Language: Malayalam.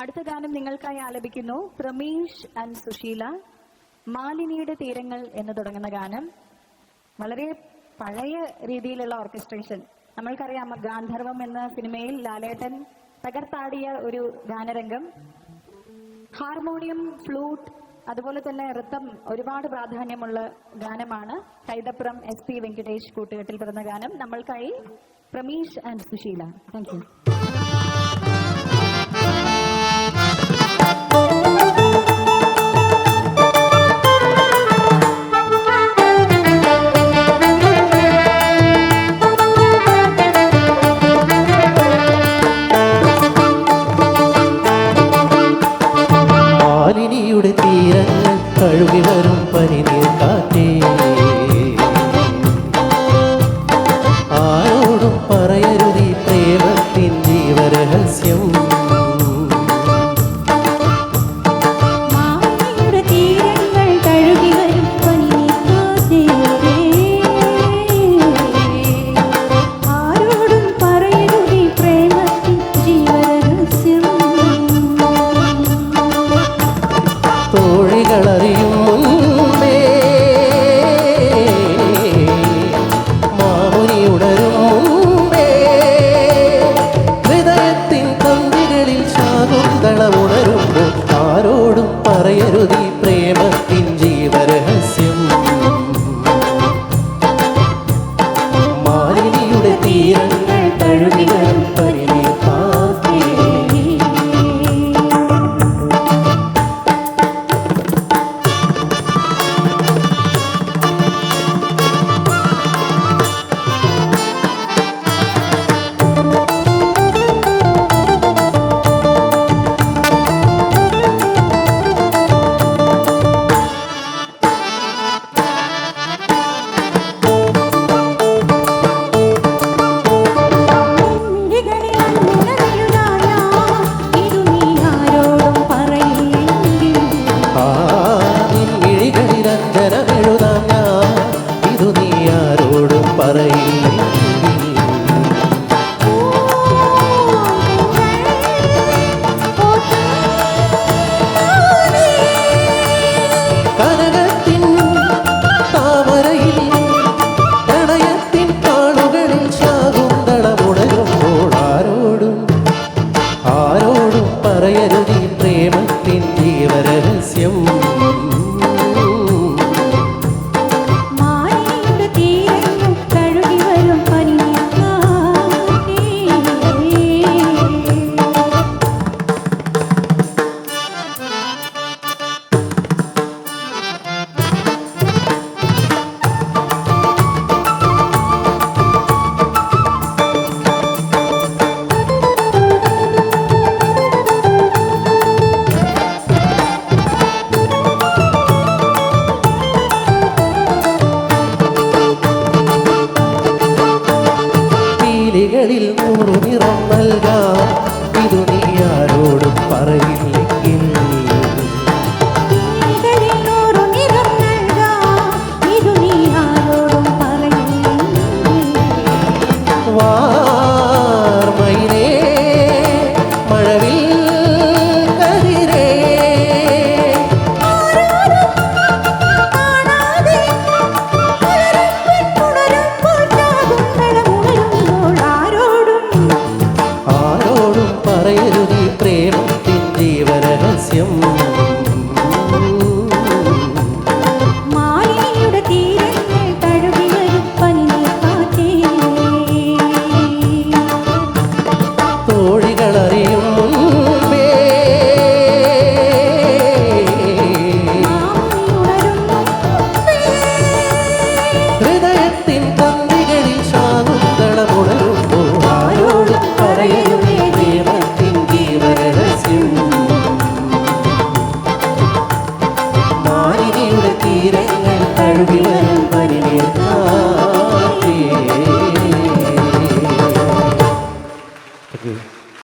അടുത്ത ഗാനം നിങ്ങൾക്കായി ആലപിക്കുന്നു പ്രമീഷ് ആൻഡ് സുശീല മാലിനിയുടെ തീരങ്ങൾ എന്ന് തുടങ്ങുന്ന ഗാനം. വളരെ പഴയ രീതിയിലുള്ള ഓർക്കസ്ട്രേഷൻ. നമ്മൾക്കറിയാം ഗാന്ധർവം എന്ന സിനിമയിൽ ലാലേട്ടൻ തകർത്താടിയ ഒരു ഗാനരംഗം. ഹാർമോണിയം ഫ്ലൂട്ട് അതുപോലെ തന്നെ നൃത്തം ഒരുപാട് പ്രാധാന്യമുള്ള ഗാനമാണ്. കൈതപ്പുറം എസ് പി വെങ്കടേഷ് കൂട്ടുകെട്ടിൽ പിറന്ന ഗാനം. നമ്മൾക്കായി Prameesh and Susheela. Thank you തീരങ്ങൾ തഴുകി നിർത്തും. பாறையில் للغرب رمى